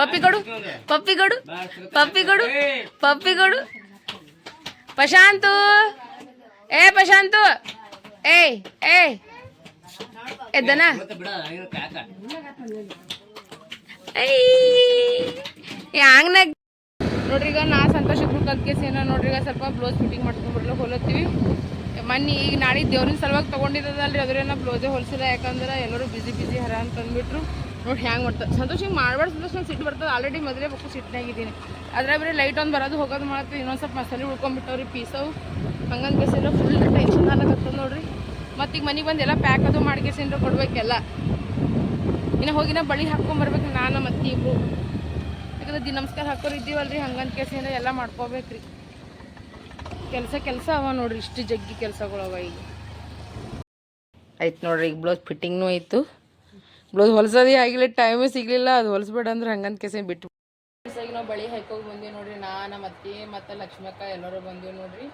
ಪಪ್ಪಿಗಡು ಪಪ್ಪಿಗಡು ಪಪ್ಪಿಗಡು ಪಪ್ಪಿಗಡು ಪ್ರಶಾಂತು ಏ ಪ್ರಶಾಂತು. ಏಯ್ ಏಯ್. ಎದ್ದನ ಹಂಗ್ನ ನೋಡ್ರಿ ಈಗ ನಾ ಸಂತೋಷ ಕಲ್ತ್ಕೇಸಿ ಏನೋ ನೋಡ್ರಿ ಈಗ ಸ್ವಲ್ಪ ಬ್ಲೌಸ್ ಫಿಟ್ಟಿಂಗ್ ಮಾಡ್ಕೊಂಡು ಹೋಲತ್ತೀವಿ. ಮನ್ನಿ ಈಗ ನಾಳೆ ದೇವ್ರಿನ ಸಲುವಾಗಿ ತೊಗೊಂಡಿದ್ದಲ್ರಿ ಅದ್ರೇನ ಬ್ಲೌಸೇ ಹೊಲಿಸಿಲ್ಲ, ಯಾಕಂದ್ರೆ ಎಲ್ಲರೂ ಬಿಸಿ ಬಿಸಿ ಹರ ಅಂತ ಅಂದ್ಬಿಟ್ರು ನೋಡಿ ಹ್ಯಾಂಗೆ ಮಾಡ್ತಾರೆ ಸಂತೋಷ ಹಿಂಗೆ ಮಾಡ್ಬಾರ್ದು ಸಂತೋಷ, ನಂಗೆ ಸಿಟ್ಟು ಬರ್ತದೆ. ಆಲ್ರೆಡಿ ಮೊದಲೇ ಬಕ್ಕು ಸಿಟ್ಟಿನಾಗಿದ್ದೀನಿ. ಅದ್ರ ಬರೀ ಲೈಟ್ ಒಂದು ಬರೋದು ಹೋಗೋದು ಮಾಡ್ತೀವಿ ಇನ್ನೊಂದು ಸ್ವಲ್ಪ ಮಸಾಲೆ ಉಳ್ಕೊಂಡ್ಬಿಟ್ಟವ್ರಿ ಪೀಸವು. ಹಂಗಂತ ಕೇಸಿಲ್ಲ ಫುಲ್ ಟೆನ್ಷನ್ ಆಗತ್ತದ ನೋಡ್ರಿ ಮತ್ತು ಈಗ ಮನೆಗೆ ಬಂದು ಎಲ್ಲ ಪ್ಯಾಕ್ ಅದು ಮಾಡ್ಕೇಸಿಂದ್ರೆ ಕೊಡ್ಬೇಕೆಲ್ಲ. ಇನ್ನು ಹೋಗಿನ ಬಳಿ ಹಾಕ್ಕೊಂಬರ್ಬೇಕು ನಾನು ಮತ್ತೆ ಇಬ್ಬರು ಯಾಕಂದ್ರೆ ದಿನ ನಮಸ್ಕಾರ ಹಾಕೋರು ಇದ್ದೀವಲ್ರಿ ಹಂಗಂತ ಕೇಸಿಂದ ಎಲ್ಲ ಮಾಡ್ಕೋಬೇಕ್ರಿ. ಕೆಲಸ ಕೆಲಸ ಅವ ನೋಡ್ರಿ ಇಷ್ಟು ಜಗ್ಗಿ ಕೆಲಸಗಳು ಅವ ಈಗ. ಆಯ್ತು ನೋಡ್ರಿ ಈಗ ಬ್ಲೌಸ್ ಫಿಟ್ಟಿಂಗ್ನೂ ಆಯಿತು. ಬ್ಲೌಸ್ ಹೊಲ್ಸೋದೇ ಆಗಿಲ್ಲ ಟೈಮೇ ಸಿಗಲಿಲ್ಲ ಅದು ಹೊಲಿಸ್ಬೇಡ ಅಂದ್ರೆ ಹಂಗಂತ ಕೇಸೆ ಬಿಟ್ಟು ನಾವು ಬಳಿ ಹಾಕೋಗಿ ಬಂದೀವಿ ನೋಡ್ರಿ ನಾನು ಮತ್ತೆ ಮತ್ತು ಲಕ್ಷ್ಮಕ್ಕ ಎಲ್ಲರೂ ಬಂದೀವಿ ನೋಡ್ರಿ.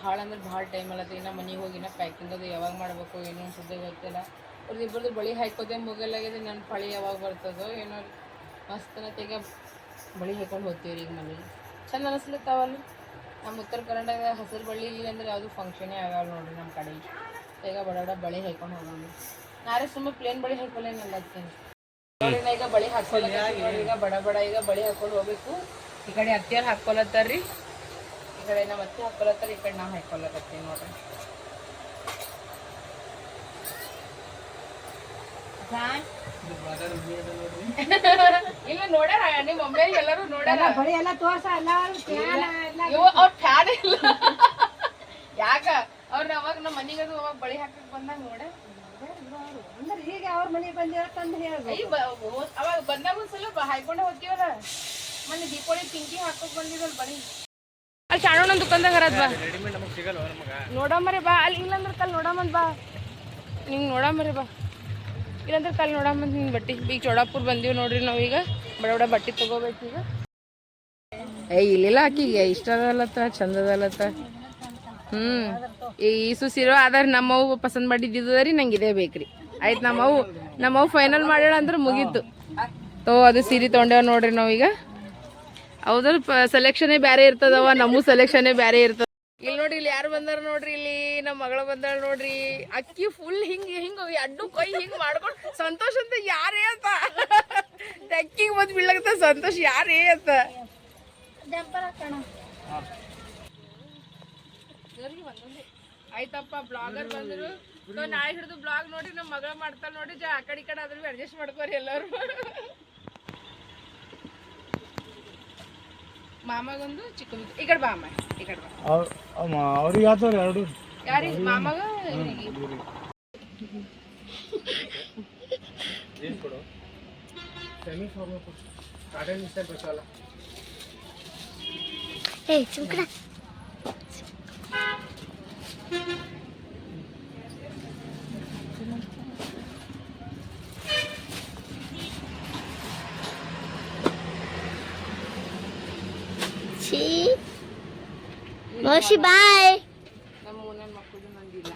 ಭಾಳ ಅಂದ್ರೆ ಭಾಳ ಟೈಮ್ ಅಲ್ಲತ್ತೆ ಇನ್ನು ಮನೆಗೆ ಹೋಗಿ ಇನ್ನೂ ಪ್ಯಾಕಿಂಗ್ ಅದು ಯಾವಾಗ ಮಾಡಬೇಕು, ಏನು ಅನ್ಸುತ್ತೆ ಗೊತ್ತಿಲ್ಲ. ಅವ್ರದ್ದು ಇಬ್ಬರದ್ದು ಬಳಿ ಹಾಕೋದೆ ಮುಗಿಲಾಗಿದೆ ನನ್ನ ಪಳಿ ಯಾವಾಗ ಬರ್ತದೋ ಏನೋ ಮಸ್ತನತೆಗ ಬಳಿ ಹಾಕೊಂಡು ಹೋಗ್ತೀವಿ ಈಗ ಮನೆಗೆ. ಚಂದ ಅನಿಸ್ಲತ್ತಾವಲ್ಲ ನಮ್ಮ ಉತ್ತರ ಕರ್ನಾಟಕದ ಹಸಿರು ಬಳ್ಳಿ ಇಲ್ಲಿ ಅಂದ್ರೆ ಯಾವುದು ಫಂಕ್ಷನೇ ಆಗಲ್ಲ ನೋಡ್ರಿ ನಮ್ಮ ಕಡೆ. ಈಗ ಬಡ ಬಳಿ ಹಾಕೊಂಡು ಹೋಗೋಣ ನಾರೇ ಸುಮ್ಮನೆ ಪ್ಲೇನ್ ಬಳಿ ಹಾಕೊಳ್ಳೇನಲ್ಲ ನೋಡಿ ನಾ ಈಗ ಬಳಿ ಹಾಕೊಳ್ಳಿ ಈಗ ಬಡ ಬಡ ಈಗ ಬಳಿ ಹಾಕೊಂಡು ಹೋಗ್ಬೇಕು. ಈ ಕಡೆ ಅತ್ತಿಯವ್ರು ಹಾಕೊಳತ್ತಾರ್ರಿ ಈ ಮತ್ತೆ ಹಾಕೊಳತ್ತಾರ ಈ ಕಡೆ ನಾವು ಹಾಕೊಳಕತ್ತೀವಿ ನೋಡ್ರಿ. ಇಲ್ಲ ನೋಡ್ಯಾರ ನಿಮ್ಮ ಮಮ್ಮಿ ಎಲ್ಲರೂ ನೋಡ್ಯಾರ. ಬಳಿ ಎಲ್ಲ ತೋರ್ಸ ಎಲ್ಲ ಇವ ಅವ್ರ ಫ್ಯಾನ್ ಇಲ್ಲ. ಯಾಕ? ಅವ್ರ ಅವಾಗ ನಮ್ಮ ಮನಿಗೆ ಅದು ಅವಾಗ ಬಳಿ ಹಾಕಕ್ ಬಂದಾಗ ನೋಡ ಅಂದ್ರೆ ಈಗ ಅವ್ರ ಮನೆಗೆ ಬಂದಿರತ್ತಂದು ಹೇಳ್ಬೇಕು. ಅಯ್ಯ ಅವಾಗ ಬಂದಾಗ ಒಂದ್ಸಲ ಹಾಯ್ಕೊಂಡೆ ಹೋಗ್ತೀವಲ್ಲ. ಮೊನ್ನೆ ದೀಪಾವಳಿ ಪಿಂಕಿ ಹಾಕೋಕ್ ಬಂದಿದ್ದಲ್ಲ ಬಳಿ ಅಲ್ಲಿ ಕಾಣೋಣ ದುಕಾನ್ದಾಗ ಹರದ್ ಬಾ. ನೋಡಮ್ಮರಿ ಬಾ. ಅಲ್ಲಿ ಇಲ್ಲಂದ್ರೆ ಕಲ್ ನೋಡಮ್ಮಂದ್ ಬಾ. ನಿಂಗೆ ನೋಡಮ್ಮರಿ ಬಾ. ಇಲ್ಲಂದ್ರೆ ಕಲ್ ನೋಡಮ್ಮಂದ್ ನಿಂಗೆ ಬಟ್ಟಿ. ಈಗ ಚೋಡಾಪುರ್ ಬಂದೀವಿ ನೋಡ್ರಿ ನಾವೀಗ ಬಡ ಬಡ ಬಟ್ಟೆ ತಗೋಬೇಕು ಈಗ. ಏ ಇಲ್ಲಿಲ್ಲ ಆಕಿಗೆ ಇಷ್ಟ ಅದಲ್ಲತ್ತ ಚಂದ ಅದಲ್ಲತ್ತ ಹ್ಮ್. ಈ ಸೀರೋ ಆದ್ರೆ ನಮ್ಮವು ಪಸಂದ್ ಮಾಡಿದ್ದಿದ್ದರಿ ರೀ ನಂಗೆ ಇದೇ ಬೇಕ್ರಿ. ಆಯ್ತು ನಮ್ಮವು ನಮ್ಮವು ಫೈನಲ್ ಮಾಡ್ಯಾಳ ಅಂದ್ರೆ ಮುಗೀತು. ತೋ ಅದು ಸೀರೆ ತೊಗೊಂಡೇವ ನೋಡ್ರಿ ನಾವೀಗ ಹೌದ್ರ ಸೆಲೆಕ್ಷನೇ ಬೇರೆ ಇರ್ತದವ ನಮ್ಮ ಸೆಲೆಕ್ಷನೇ ಬೇರೆ ಇರ್ತದ. ಇಲ್ಲಿ ನೋಡಿ ಇಲ್ಲಿ ಯಾರು ಬಂದಾರ ನೋಡ್ರಿ ಇಲ್ಲಿ ನಮ್ಮ ಮಗಳ ಬಂದಾಳ ನೋಡ್ರಿ. ಅಕ್ಕಿ ಫುಲ್ ಹಿಂಗ್ ಹಿಂಗ್ ಅಡ್ಡು ಕೊಯ್ ಹಿಂಗ್ ಮಾಡ್ಕೊಂಡು ಸಂತೋಷ ಅಂತ ಯಾರೇ ಅಂತ. ಅಕ್ಕಿ ಬಂದ್ ಬೀಳಕತ್ತ ಸಂತೋಷ ಯಾರೇ ಅಂತ. ಆಯ್ತಪ್ಪ ಬ್ಲಾಗರ್ ಬಂದ್ರು. ನಾಳೆ ಹಿಡಿದು ಬ್ಲಾಗ್ ನೋಡಿ ನಮ್ಮ ಮಗಳ ಮಾಡ್ತಾಳ ನೋಡಿ ಜಾ ಆ ಕಡೆ ಈ ಕಡೆ ಆದ್ರೂ ಅಡ್ಜಸ್ಟ್ ಮಾಡ್ಕೋರಿ ಎಲ್ಲರೂ. ಮಾಮಗೊಂದು ಚಿಕ್ಕ ಈ ಕಡೆ ಬಾ ಅಮ್ಮ ಈ ಕಡೆ ಬಾ ಅವ್ರಿಗೆ ಆತವ್ರಿ ಎರಡು ಯಾರಿಗೆ ಮಾಮಗ ಇವ್ರಿಗೆ ಏಯ್ ಮೋಶಿ bye. ನನ್ನ ಮಕ್ಕಳು ನಂದಿಲ್ಲ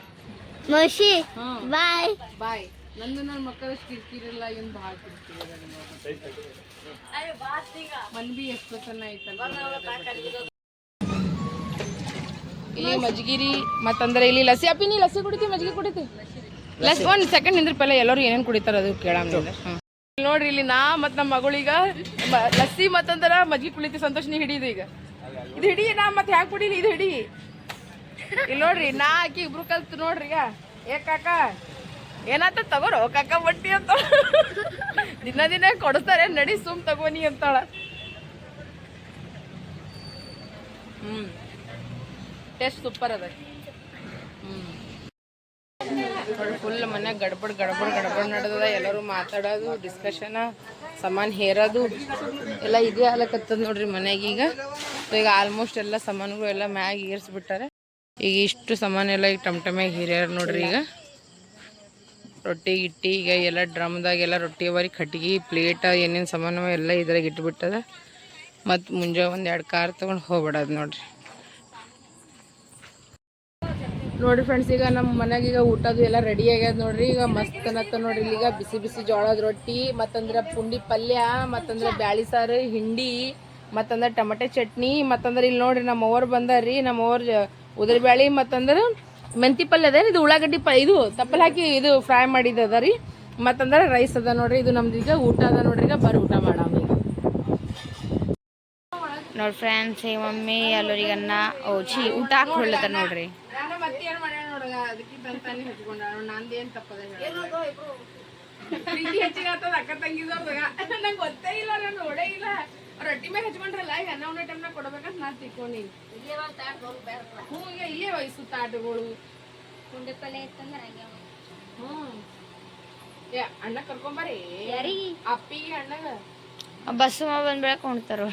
ಹಾಂ ಬಾಯ್ ಬಾಯ್ ನಂದು ನನ್ನ ಮಕ್ಕಳಷ್ಟು ಕಿರಿಕಿರಿಲ್ಲ ಏನು ಭಾಳ ಕಿರಿಕಿರಿ ಮನ್ ಬಿ ಎಷ್ಟು ತನ ಐತಲ್ಲ. ಇಲ್ಲಿ ಮಜ್ಗಿರಿ ಮತ್ತಂದ್ರೆ ಇಲ್ಲಿ ಲಸಿ ಅಪ್ಪಿ ನೀ ಲಸಿ ಕುಡಿತಿ ಮಜ್ಗಿ ಕುಡಿತಿ? ಲಸ್ ಒಂದ್ ಸೆಕೆಂಡ್ ನಿಂದ್ರ ಪೆಲ್ಲ ಎಲ್ಲರೂ ಏನೇನ್ ಕುಡಿತಾರ ಅದು ಕೇಳಾಮ ನೋಡ್ರಿ ಇಲ್ಲಿ ನಾ ಮತ್ ನಮ್ಮ ಮಗಳೀಗ ಮ- ಲಸ್ಸಿ ಮತ್ತಂದ್ರ ಮಜ್ಗಿ ಕುಳಿತಿ ಸಂತೋಷ್ ನೀ ಹಿಡಿದು ಈಗ. ಇದು ಹಿಡಿ, ನಾ ಮತ್ತೆ ಹ್ಯಾಕ್ ಕುಡಿಲಿ ಇದು ಹಿಡಿ. ಇಲ್ಲಿ ನೋಡ್ರಿ, ನಾ ಆಕಿ ಇಬ್ರು ಕಲ್ತು ನೋಡ್ರಿ ಈಗ. ಏ ಕಾಕ, ಏನಾತ ತಗೋರೋ? ಕಾಕ ಬಟ್ಟಿ ಅಂತ. ದಿನ ದಿನ ಕೊಡ್ತಾರೆ ನಡಿ ಸುಮ್ ತಗೋನಿ ಅಂತಾಳ. ಹ್ಮ್. ಟೇಸ್ಟ್ ಸೂಪರ್ ಅದ. ಹ್ಮ್. ಫುಲ್ ಮನ್ಯಾಗ ಗಡ್ಬಡ್ ಗಡ್ಬಡ್ ಗಡ್ಬಡ್ ನಡೆದದ. ಎಲ್ಲರೂ ಮಾತಾಡೋದು ಡಿಸ್ಕಷನ್ ಸಾಮಾನ್ ಹೇರೋದು ಎಲ್ಲ ಇದೇ ಆಗ್ಲಕತ್ತದ ನೋಡ್ರಿ ಮನೆಗೆ ಈಗ. ಸೊ ಈಗ ಆಲ್ಮೋಸ್ಟ್ ಎಲ್ಲ ಸಾಮಾನುಗಳು ಎಲ್ಲ ಮ್ಯಾಗ ಏರ್ಸ್ಬಿಟ್ಟಾರೆ. ಈಗ ಇಷ್ಟು ಸಾಮಾನು ಎಲ್ಲ ಈಗ ಟಮ್ ಹಿರಿಯರು ನೋಡ್ರಿ ಈಗ. ರೊಟ್ಟಿ ಗಿಟ್ಟಿ ಈಗ ಎಲ್ಲ ಡ್ರಮ್ದಾಗೆಲ್ಲ ರೊಟ್ಟಿ ಅವರಿ, ಕಟ್ಗಿ, ಪ್ಲೇಟ್, ಏನೇನು ಸಾಮಾನು ಎಲ್ಲ ಇದ್ರಾಗ ಇಟ್ಬಿಟ್ಟದ. ಮತ್ತು ಮುಂಜಾನೆ ಒಂದು ಎರಡು ಕಾರ್ ತೊಗೊಂಡು ಹೋಗ್ಬಿಡೋದು ನೋಡ್ರಿ. ನೋಡ್ರಿ ಫ್ರೆಂಡ್ಸ್ ಈಗ ನಮ್ಮ ಮನೆಗೆ ಈಗ ಊಟದು ಎಲ್ಲ ರೆಡಿ ಆಗ್ಯದ ನೋಡ್ರಿ. ಈಗ ಮಸ್ತ್ ಅನ್ನತ್ತ ನೋಡ್ರಿ, ಈಗ ಬಿಸಿ ಬಿಸಿ ಜೋಳದ ರೊಟ್ಟಿ, ಮತ್ತಂದ್ರೆ ಪುಂಡಿ ಪಲ್ಯ, ಮತ್ತಂದ್ರೆ ಬ್ಯಾಳಿ ಸಾರು, ಹಿಂಡಿ, ಮತ್ತಂದ್ರೆ ಟಮಟೆ ಚಟ್ನಿ, ಮತ್ತಂದ್ರೆ ಇಲ್ಲಿ ನೋಡ್ರಿ ನಮ್ಮ ಅವ್ರು ಬಂದಾರ್ರಿ ನಮ್ಮ ಅವ್ರ ಉದ್ರ ಬ್ಯಾಳಿ, ಮತ್ತಂದ್ರೆ ಮೆಂತಿ ಪಲ್ಯ ಅದ ಇದು ಉಳ್ಳಾಗಡ್ಡಿ ಪ ಇದು ತಪ್ಪಲ್ ಹಾಕಿ ಇದು ಫ್ರೈ ಮಾಡಿದ ರೀ. ಮತ್ತಂದ್ರೆ ರೈಸ್ ಅದ ನೋಡ್ರಿ, ಇದು ನಮ್ದು ಈಗ ಊಟ ಅದ ನೋಡ್ರಿ, ಈಗ ಬರ್ ಊಟ ಈಗ ನೋಡಿ ಫ್ರೆಂಡ್ಸ್ ಈ ಮಮ್ಮಿ ಅಲ್ಲೋರಿಗೆ ಅನ್ನ ಓಚಿ ಊಟ ಹಾಕೊಳ್ಳತ್ತ ನೋಡ್ರಿ. ರೊಟ್ಟಿ ಮೇಲೆ ಹಚ್ಕೊಂಡ್ರಲ್ಲ ಈಗ ಅನ್ನ ಉಣ್ಣೋ ಟೈಮ್ನಾಗ ಕೊಡ್ಬೇಕಂತ ನಾ ತಿಳ್ಕೊಂಡಿ ಹ್ಞೂ ಈಗ ಇಲ್ಲೇ ವಯಸ್ಸು ತಾಟಗಳು. ಹ್ಮ್ ಏ ಅಣ್ಣ ಕರ್ಕೊಂಬರಿ ಅಪ್ಪಿಗೆ ಅಣ್ಣಗ. ಬಸ್ಸು ಬಂದ್ಬಿಡಕ್ಕೆ ಹಾದಿ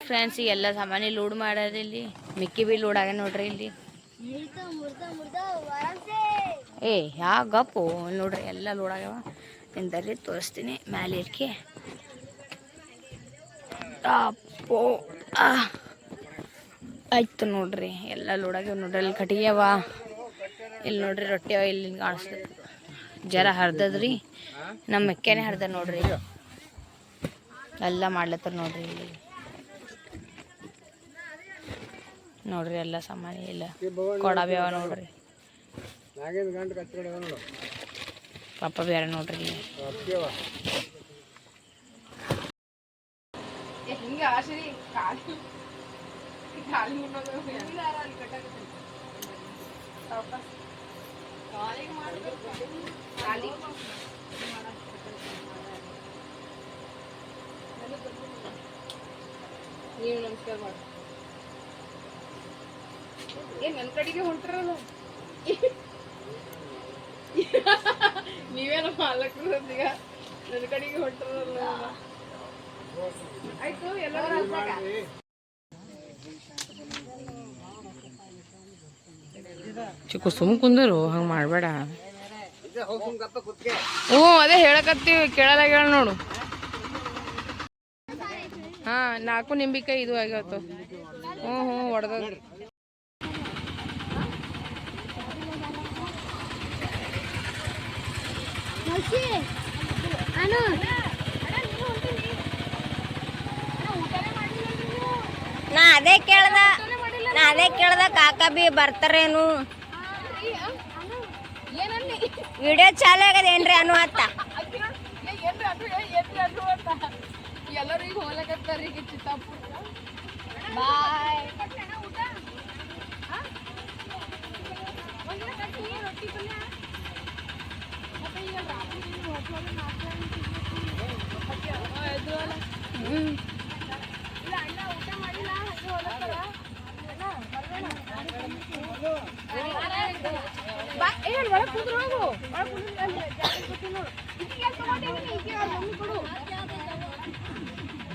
ಫ್ರೆಂಡ್ಸ್ ಎಲ್ಲ ಸಾಮಾನಿ ಲೋಡ್ ಮಾಡ್ಯಾರ ಇಲ್ಲಿ. ಮಿಕ್ಕಿ ಬಿ ಲೋಡ್ ಆಗ್ಯ ನೋಡ್ರಿ ಇಲ್ಲಿ. ಏ, ಯಾ ಗಪ್ಪು ನೋಡ್ರಿ, ಎಲ್ಲ ಲೋಡ್ ಆಗ್ಯಾವ. ನಿಂದಲ್ಲಿ ತೋರಿಸ್ತೀನಿ. ಮ್ಯಾಲೆ ಇರ್ಕೆ. ಆಯ್ತು ನೋಡ್ರಿ, ಎಲ್ಲ ಲೋಡ್ ಆಗ್ಯಾವ ನೋಡ್ರಿ. ಅಲ್ಲಿ ಕಟ್ಟಿಗೆ ಅವ. ಇಲ್ಲಿ ನೋಡ್ರಿ, ರೊಟ್ಟಿ ಅವ, ಇಲ್ಲಿ ಕಾಣಿಸ್ತದೆ ಜರ ಹರ್ದದ್ರಿ. ನಮ್ಮ ಮೆಕ್ಕೆನೆ ಹರ್ದ ನೋಡ್ರಿ. ಎಲ್ಲ ಮಾಡ್ಲತ್ತಾರ ನೋಡ್ರಿ. ಇಲ್ಲಿ ನೋಡ್ರಿ ಎಲ್ಲ ಸಾಮಾನು ಇಲ್ಲ ಕೊಡ ಬ್ಯಾವ ನೋಡ್ರಿ. ಪಾಪ ಬೇರೆ ನೋಡ್ರಿ. ಇಲ್ಲಿ ಅಪ್ಪಿಯವ ಏ, ಹಿಂಗೆ ಆಶರಿ ಕಾಲಿ ಕಾಲಿ ಮುನ್ನೋದು ಹೆಂಗಾರ ಅಲ್ಲಿ ಕಟ್ಟಾಕತ್ತೀನಿ. ಸಾವ್ಕಾಸ್. ಕಾಲಿಗೆ ಮಾಡ್ಬೇಕು. ಕಾಲಿಗೆ ನೀವು ನಮಸ್ಕಾರ ಮಾಡಿ. ಏ ನನ್ನ ಕಡೆಗೆ ಹೊಂಟ್ರಲ್ಲ. ನೀವೇನ ಮಾಲಕರು ಈಗ ನನ್ನ ಕಡೆಗೆ ಹೊಂಟ್ರಲ್ಲ ಆಯ್ತು ಎಲ್ಲರೂ ಚಿಕ್ಕ ಚಿಕ್ಕು ಸುಮ್ ಕುಂದರು ಹಂಗೆ ಮಾಡಬೇಡ. ಹ್ಞೂ ಅದೇ ಹೇಳಕತ್ತೀವಿ ಕೇಳಲ್ಲ ಹೇಳ ನೋಡು. ಹಾ ನಾಲ್ಕು ನಿಂಬಿಕಾಯಿ ಇದು ಆಗ್ಯಾವತ್ತು ಹ್ಞೂ ಹ್ಞೂ ಹೊಡೆದ ನಾ ಅದೇ ಕೇಳ್ದ ನಾ ಅದೇ ಕೇಳ್ದ ಕಾಕ ಬಿ ಬರ್ತಾರೇನು. ವಿಡಿಯೋ ಚಾಲು ಆಗದೇನ್ರಿ ಅನು ಅತ್ತ? ಎಲ್ಲರೂ ಈಗ ಹೋಗ್ಲಕತ್ತಾರ ಈಗ ಚಿತ್ತಾಪುರ ಬಾಯ್ ಬಾ ಏ ಒಳಗೆ ಕುಂದ್ರು ಹೋಗು ಒಳಗೆ ಕುಂದ್ರು ಅಲ್ಲಿ ಜಾಗ ಕೊಡ್ತೀನಿ ನೋಡು ಈಕಿಗೆ ಎಲ್ಲಿ ತಗೊಂಡೇನಿ ಈಕಿಗೆ ಅವ್ರ ಮಮ್ಮಿ ಕೊಡು ಬೇಡ ಬೇಡ ಯವ್ವ, ಅಲ್ಲೇ ಕುಂದ್ರಲ್ಲ ಕೊಡು ಒಳಗ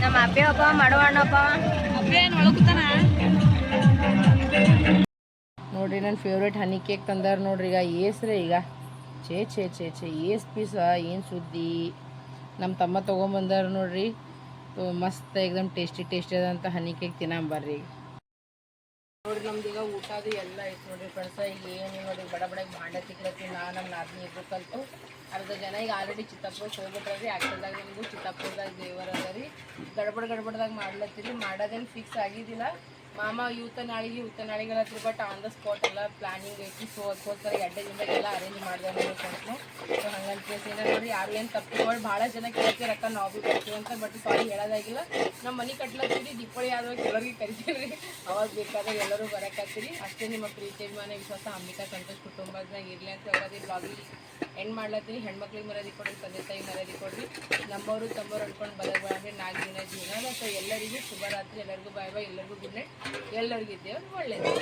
ನಮ್ಮ ಅಪ್ಪೆ ಒಬ್ಬ ಮಾಡುವಣ್ಣಪ್ಪ ನೋಡ್ರಿ ನನ್ನ ಫೇವ್ರೇಟ್ ಹನಿ ಕೇಕ್ ತಂದಾರ ನೋಡ್ರಿ ಈಗ ಏಸ್ರೆ ಈಗ. ಛೇ ಛೇ ಛೇ ಛೇ ಏಸ್ ಪೀಸ ಏನು ಸುದ್ದಿ? ನಮ್ಮ ತಮ್ಮ ತೊಗೊಂಬಂದಾರ ನೋಡ್ರಿ. ಸೊ ಮಸ್ತ್ ಎಕ್ದಮ್ ಟೇಸ್ಟಿ ಟೇಸ್ಟಿ ಅದಂತ ಹನಿ ಕೇಕ್ ತಿನ್ನಂಬರ್ರಿ ಬರ್ರಿ. ನೋಡ್ರಿ, ನಮ್ದು ಈಗ ಊಟ ಅದು ಎಲ್ಲ ಐತೆ ನೋಡ್ರಿ ಫ್ರೆಂಡ್ಸ. ಈಗ ಏನು ನೋಡಿ ಬಡ ಬಡ ಭಾಂಡೆ ತಿಕ್ಲತ್ತಿ ನಾ ನಮ್ಮ ನಾದಿನಿ ಇಬ್ಬರು ಕಲ್ತು. ಅರ್ಧ ಜನ ಈಗ ಆಲ್ರೆಡಿ ಚಿತ್ತಾಪುರಕ್ಕೆ ಹೋಗ್ಬಿಟ್ರಿ ಆ್ಯಕ್ಚುಲ್ದಾಗ ನಿಮಗೂ ಚಿತ್ತಾಪುರದಾಗ ದೇವರ ಅದ ರೀ ಗಡ್ಬಡ್ ಗಡ್ಬಡ್ದಾಗ ಮಾಡ್ಲತ್ತೀರಿ. ಮಾಡೋದೇನು ಫಿಕ್ಸ್ ಆಗಿದ್ದಿಲ್ಲ ಮಾಮ ಇವತ್ತ ನಾಳಿಗೆ ಇವತ್ತ ನಾಳಿಗೆಲ್ಲ ಬಟ್ ಆನ್ ದ ಸ್ಪಾಟ್ ಎಲ್ಲ ಪ್ಲಾನಿಂಗ್ ಐತಿ. ಸೊ ಅದಕ್ಕೋಸ್ಕರ ಎಡ್ಡೆ ದಿನದಾಗೆಲ್ಲ ಅರೇಂಜ್ ಮಾಡಿದೆ ಫ್ರೆಂಡ್ಸ್ನು ಸೊ ಹಂಗಂತ ಕೇಸ್ ಏನ ನೋಡಿ, ಯಾರು ಏನು ತಪ್ಪು ಮಾಡಿ ಭಾಳ ಜನ ಕೇಳ್ತೀವಿ ರೊಕ್ಕ ನಾವು ಭೀ ಕೊಡ್ತೀವಿ ಅಂತ ಬಟ್ ಸಾರಿ ಹೇಳೋದಾಗಿಲ್ಲ. ನಮ್ಮ ಮನೆ ಕಟ್ಲತ್ತೀರಿ ದೀಪಾವಳಿ ಆದಾಗ ಎಲ್ಲರಿಗೆ ಕರಿತೀವಿ ಅವಾಗ ಬೇಕಾದಾಗ ಎಲ್ಲರೂ ಬರಕತ್ತೀರಿ ಅಷ್ಟೇ ನಿಮ್ಮ ಪ್ರೀತಿ, ಅಭಿಮಾನ, ವಿಶ್ವಾಸ ಅಂಬಿಕಾ ಸಂತೋಷ್ ಕುಟುಂಬದಾಗ ಇರಲಿ ಅಂತ ಹೇಳೋದು ಬ್ಲಾಗಿಗೆ ಹೆಣ್ ಮಾಡ್ಲತ್ತೀರಿ. ಹೆಣ್ಮಕ್ಳಿಗೆ ಮರ್ಯಾದೆ ಕೊಡ್ರಿ, ತಂದೆ ತಾಯಿ ಮರ್ಯಾದೆ ಕೊಡ್ರಿ. ನಮ್ಮವರು, ತಮ್ಮವ್ರು ಅನ್ಕೊಂಡು ಬದಲಾಗಿ ನಾಲ್ಕು ದಿನ ಜೀವನ. ಸೊ ಎಲ್ಲರಿಗೂ ಶುಭರಾತ್ರಿ. ಎಲ್ಲರಿಗೂ ಬಾಯ್ ಬಾಯ್, ಎಲ್ಲರಿಗೂ ಗುಡ್ ನೈಟ್ ಎಲ್ಲರಿಗೂ ಇದ್ದೇವೆ. ಒಳ್ಳೆಯದು